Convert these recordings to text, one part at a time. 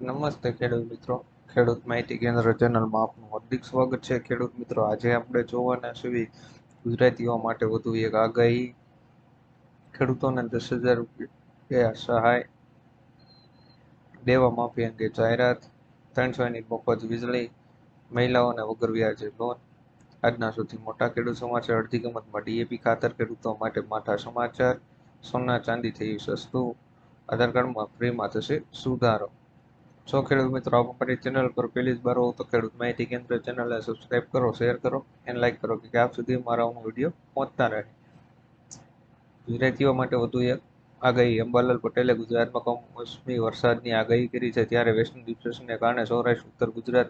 નમસ્તે ખેડૂત મિત્રો. ખેડૂત માહિતી કેન્દ્ર ચેનલમાં આપનું હાર્દિક સ્વાગત છે. ખેડૂત મિત્રો, આજે આપણે જોવાના છીએ ગુજરાતીઓ માટે વધુ એક આગાહી. ખેડૂતોને દસ હજાર રૂપિયા સહાય દેવા માફી અંગે જાહેરાત. ત્રણસો એની મફત વીજળી મહિલાઓને વગર વ્યાજે લોન. આજના સૌથી મોટા ખેડૂત સમાચાર, અડધી કિંમતમાં ડીએપી ખાતર ખેડૂતો માટે માઠા સમાચાર. સોના, ચાંદી થયું સસ્તું. આધાર કાર્ડમાં ફ્રીમાં થશે સુધારો. જો ખેડૂત મિત્રો આપ અમારી ચેનલ પર પહેલી જ હો તો ખેડૂત માહિતી કેન્દ્ર ચેનલને સબસ્ક્રાઇબ કરો શેર કરો અને લાઈક કરો કે આપ સુધી મારા વીડિયો પહોંચતા રહે. ગુજરાતીઓ માટે વધુ એક આગાહી, અંબાલાલ પટેલે ગુજરાતમાં કમોસમી વરસાદની આગાહી કરી છે, ત્યારે વેસ્ટર્ન ડિપ્રેશનને કારણે સૌરાષ્ટ્ર, ઉત્તર ગુજરાત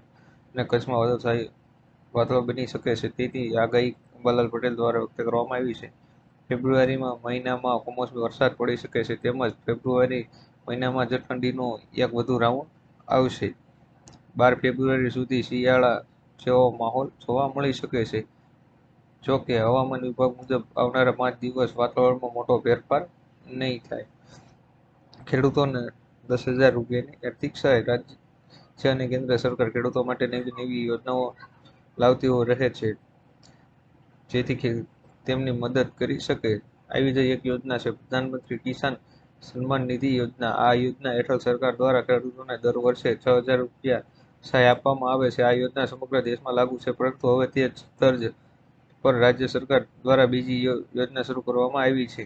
અને કચ્છમાં વાદળછાઈ વાદળો બની શકે છે. તેથી આગાહી અંબાલાલ પટેલ દ્વારા વ્યક્ત કરવામાં આવી છે. ફેબ્રુઆરીમાં મહિનામાં કમોસમી વરસાદ પડી શકે છે, તેમજ ફેબ્રુઆરી મહિનામાં જ ઠંડીનો એક વધુ રાઉન્ડ આવશે. બાર ફેબ્રુઆરી સુધી શિયાળા જેવો માહોલ, જોવા મળી શકે છે. જો કે હવામાન વિભાગ મુજબ આવનારા પાંચ દિવસ વાતાવરણમાં મોટો ફેરફાર નહીં થાય. ખેડૂતોને દસ હજાર રૂપિયાની આર્થિક સહાય રાજ્ય અને કેન્દ્ર સરકાર ખેડૂતો માટે નવી નવી યોજનાઓ લાવતી રહે છે. જેથી તેમની મદદ કરી શકે. આવી જ એક યોજના છે. પ્રધાનમંત્રી કિસાન સન્માન નિધિ યોજના. આ યોજના હેઠળ સરકાર દ્વારા ખેડૂતોને દર વર્ષે છ હજાર રૂપિયા સહાય આપવામાં આવે છે. આ યોજના સમગ્ર દેશમાં લાગુ છે, પરંતુ હવે તે તર્જ પર રાજ્ય સરકાર દ્વારા બીજી યોજના શરૂ કરવામાં આવી છે.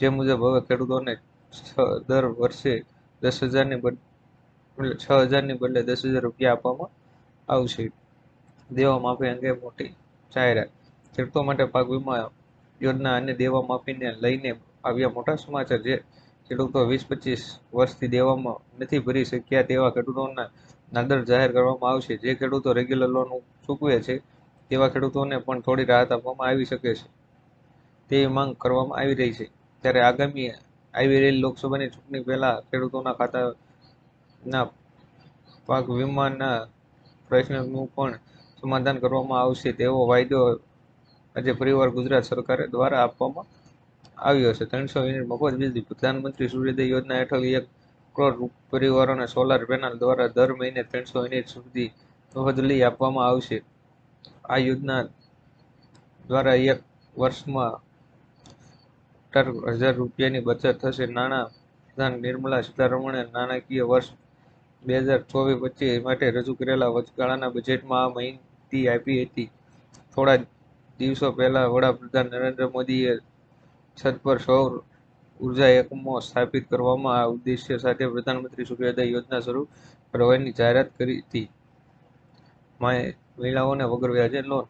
જે મુજબ હવે ખેડૂતોને દર વર્ષે દસ હજારની બદલે છ હજારની બદલે દસ હજાર રૂપિયા આપવામાં આવશે. દેવા માફી અંગે મોટી જાહેરાત. ખેડૂતો માટે પાક વીમા યોજના અને દેવા માફીને લઈને આવ્યા મોટા સમાચાર. જે ખેડૂતો વીસ પચીસ વર્ષથી દેવામાં નથી ભરી શક્યા તેવા ખેડૂતોના નાદર જાહેર કરવામાં આવશે. જે ખેડૂતો રેગ્યુલર લોન ચૂકવે છે, તેવા ખેડૂતોને પણ થોડી રાહત આપવામાં આવી શકે છે. તેવી માંગ કરવામાં આવી રહી છે. ત્યારે આગામી આવી રહેલી લોકસભાની ચૂંટણી પહેલા ખેડૂતોના ખાતાના પાક વીમાના પ્રશ્નનું પણ સમાધાન કરવામાં આવશે તેવો વાયદો આજે પરિવાર ગુજરાત સરકાર દ્વારા આપવામાં આવ્યો છે. ત્રણસો યુનિટ મફત વીજળી પ્રધાનમંત્રી સૂર્યોદય યોજના હેઠળ એક કરોડ પરિવારોને સોલાર પેનલ દ્વારા દર મહિને ત્રણસો યુનિટ સુધી વીજળી આપવામાં આવશે. આ યોજના દ્વારા એક વર્ષમાં અઢાર હજાર રૂપિયાની બચત થશે. નાણાં પ્રધાન નિર્મલા સીતારમણે નાણાકીય વર્ષ બે હજાર ચોવીસ પચીસ માટે રજૂ કરેલા વચગાળાના બજેટમાં આ માહિતી આપી હતી. થોડા દિવસો પહેલા વડાપ્રધાન નરેન્દ્ર મોદીએ છત પર સૌર ઊર્જા એકમો સ્થાપિત કરવામાં આ ઉદ્દેશ્ય સાથે પ્રધાનમંત્રી સૂર્યોદય યોજના શરૂ કરવાની જાહેરાત કરી હતી. મહિલાઓને વગર વ્યાજે લોન.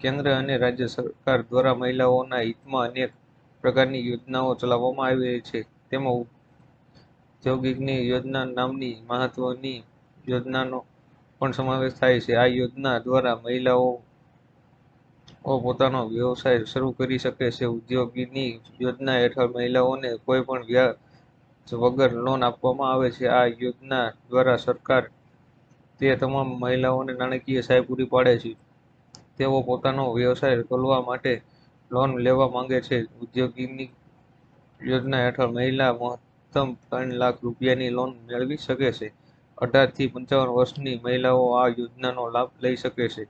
કેન્દ્ર અને રાજ્ય સરકાર દ્વારા મહિલાઓના હિતમાં અનેક પ્રકારની યોજનાઓ ચલાવવામાં આવી રહી છે. તેમાં ઔદ્યોગિકની યોજના નામની મહત્વની યોજનાનો પણ સમાવેશ થાય છે. આ યોજના દ્વારા મહિલાઓ પોતાનો વ્યવસાય શરૂ કરી શકે છે. ઉદ્યોગની યોજના હેઠળ મહિલાઓને કોઈ પણ વ્યાજ વગર લોન આપવામાં આવે છે. આ યોજના દ્વારા સરકાર તે તમામ મહિલાઓને નાણાકીય સહાય પૂરી પાડે છે. તેઓ પોતાનો વ્યવસાય ખોલવા માટે લોન લેવા માંગે છે. ઉદ્યોગની યોજના હેઠળ મહિલા મહત્તમ ત્રણ લાખ રૂપિયાની લોન મેળવી શકે છે. અઢારથી પંચાવન વર્ષની મહિલાઓ આ યોજનાનો લાભ લઈ શકે છે.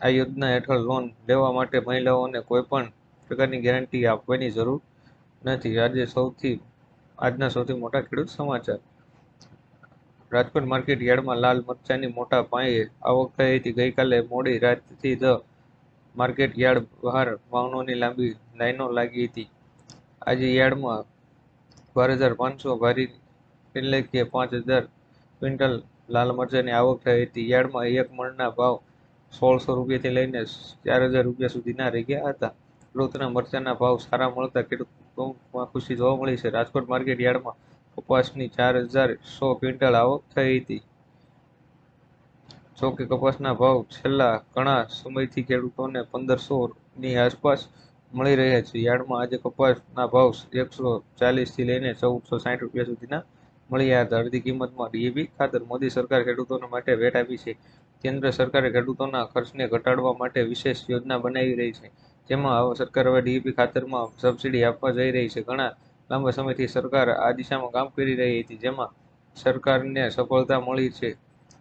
આ યોજના હેઠળ લોન લેવા માટે મહિલાઓને કોઈ પણ પ્રકારની ગેરંટી આપવાની જરૂર નથી. આજે સૌથી, આજના સૌથી મોટા ખેડૂત સમાચાર. રાજકોટ માર્કેટ યાર્ડમાં લાલ મરચાની મોટા પાયે આવક થઈ હતી. ગઈકાલે મોડી રાતથી જ માર્કેટ યાર્ડ બહાર વાહનોની લાંબી લાઈનો લાગી હતી. આજે યાર્ડમાં બાર હજાર પાંચસો ભારી એટલે કે પાંચ હજાર ક્વિન્ટલ લાલ મરચાની આવક થઈ હતી. યાર્ડમાં એક મણના ભાવ સોળસો રૂપિયાથી લઈને ચાર હજાર રૂપિયા સુધીના રહી ગયા હતા. ખેડૂતોના મરચાના ભાવ સારા મળતા ખેડૂતોમાં ખુશી જોવા મળી છે. રાજકોટ માર્કેટ કપાસની ચાર હજાર સો ક્વિન્ટલ આવક થઈ હતી. જોકે કપાસના ભાવ છેલ્લા ઘણા સમયથી ખેડૂતોને પંદરસો ની આસપાસ મળી રહ્યા છે. યાર્ડમાં આજે કપાસના ભાવ એકસો ચાલીસથી લઈને ચૌદસો સાઠ રૂપિયા સુધીના મળ્યા હતા. અડધી કિંમતમાં ડીએપી ખાતર મોદી સરકાર ખેડૂતો માટે વેટ આપી છે. કેન્દ્ર સરકારે ખેડૂતોના ખર્ચને ઘટાડવા માટે વિશેષ યોજના બનાવી રહી છે. જેમાં સરકાર હવે ડીએપી ખાતરમાં સબસિડી આપવા જઈ રહી છે. ઘણા લાંબા સમયથી સરકાર આ દિશામાં કામ કરી રહી હતી, જેમાં સરકારને સફળતા મળી છે.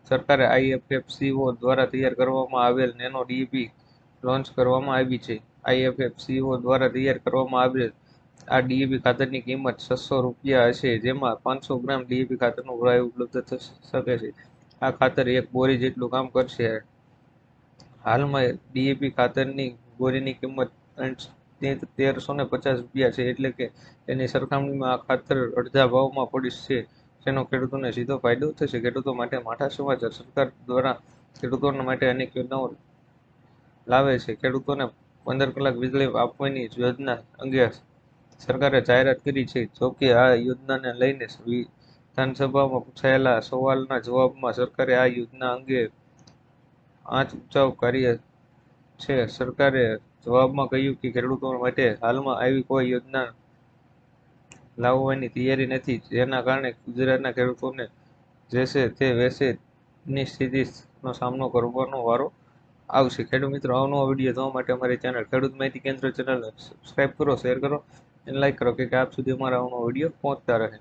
સરકારે આઈએફએફસીઓ દ્વારા તૈયાર કરવામાં આવેલ નેનો ડીઈપી લોન્ચ કરવામાં આવી છે. આઈએફએફસીઓ દ્વારા તૈયાર કરવામાં આવેલ આ ડીએપી ખાતરની કિંમત છસો રૂપિયા હશે, જેમાં પાંચસો ગ્રામ ડીએપી ખાતરનું ભરાયું ઉપલબ્ધ થઈ શકે છે. આ ખાતર એક બોરી જેટલું કામ કરશે. હાલમાં ડીએપી ખાતરની બોરીની કિંમત તેરસો ને પચાસ રૂપિયા છે, એટલે કે તેની સરખામણીમાં આ ખાતર અડધા ભાવમાં પડશે જેનો ખેડૂતોને સીધો ફાયદો થશે. ખેડૂતો માટે માઠા સમાચાર. સરકાર દ્વારા ખેડૂતોના માટે અનેક યોજનાઓ લાવે છે. ખેડૂતોને પંદર કલાક વીજળી આપવાની યોજના અંગે સરકારે જાહેરાત કરી છે. જોકે આ યોજનાને લઈને વિધાનસભામાં પૂછાયેલા સવાલના જવાબમાં સરકારે આ યોજના અંગે આંચ ઉચ્ચાવ કરી છે. સરકારે જવાબમાં કહ્યું કે ખેડૂતો માટે હાલમાં આવી કોઈ યોજના લાવવાની તૈયારી નથી, જેના કારણે ગુજરાતના ખેડૂતોને જેશે તે વેસે ની સ્થિતિનો સામનો કરવાનો વારો આવશે. ખેડૂત મિત્રો આવનો વીડિયો જોવા માટે અમારી ચેનલ ખેડૂત માહિતી કેન્દ્ર ચેનલ સબસ્ક્રાઈબ કરો શેર કરો અને લાઈક કરો, કે આપ સુધી અમારા આવનો વીડિયો પહોંચતા રહે.